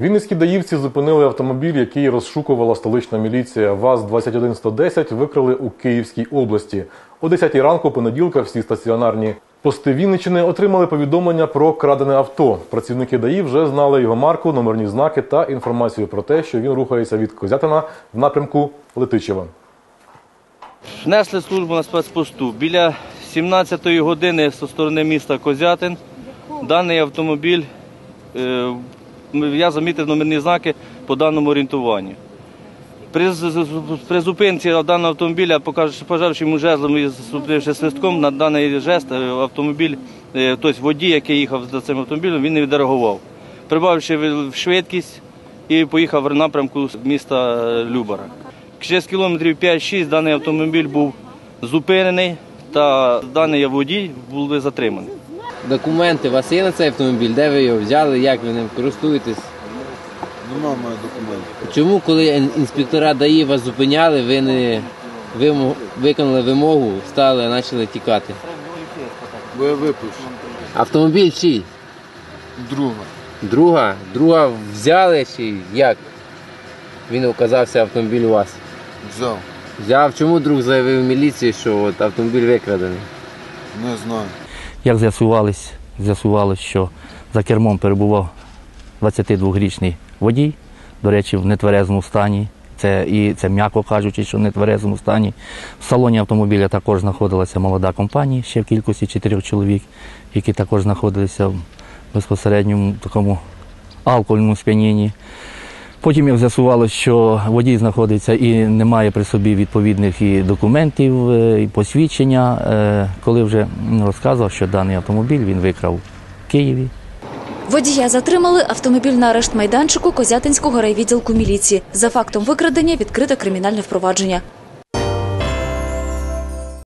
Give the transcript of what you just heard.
Вінницькі даївці зупинили автомобіль, який розшукувала столична міліція. ВАЗ-21110 викрали у Київській області. О 10 ранку понеділка всі стаціонарні пости Вінниччини отримали повідомлення про крадене авто. Працівники ДАІ вже знали його марку, номерні знаки та інформацію про те, що він рухається від Козятина в напрямку Летичева. Несли службу на спецпосту. Біля 17-ї години зі сторони міста Козятин даний автомобіль, е, я замітив номерні знаки по даному орієнтуванню. При, при зупинці даного автомобіля, йому жезлом і зупинивши свистком на даний жест, е, автомобіль, е, тобто водій, який їхав за цим автомобілем, він не відреагував. Прибавивши швидкість і поїхав в напрямку міста е, Любара. Через кілометрів 5-6 даний автомобіль був зупинений та даний водій були затримані. Документи у вас є на цей автомобіль? Де ви його взяли? Як ви ним користуєтесь? Нема моїх документів. Чому, коли ін- інспектора ДАІ вас зупиняли, ви не вимо- виконали вимогу, встали, а почали тікати? Бо я випивши. Автомобіль чий? Друга. Друга? Друга взяли чи як? Він оказався автомобіль у вас. Взяв. Взяв, чому друг заявив в міліції, що от автомобіль викрадений? Не знаю. Як з'ясувалось, з'ясувалось, що за кермом перебував 22-річний водій, до речі, в нетверезому стані. Це і це м'яко кажучи, що в нетверезому стані. В салоні автомобіля також знаходилася молода компанія, ще в кількості чотирьох чоловік, які також знаходилися в безпосередньому такому алкогольному сп'янінні. Потім як з'ясувалося, що водій знаходиться і не має при собі відповідних і документів, е, і посвідчення, е, коли вже розказував, що даний автомобіль він викрав в Києві. Водія затримали автомобіль на арешт майданчику Козятинського райвідділку міліції. За фактом викрадення відкрите кримінальне впровадження.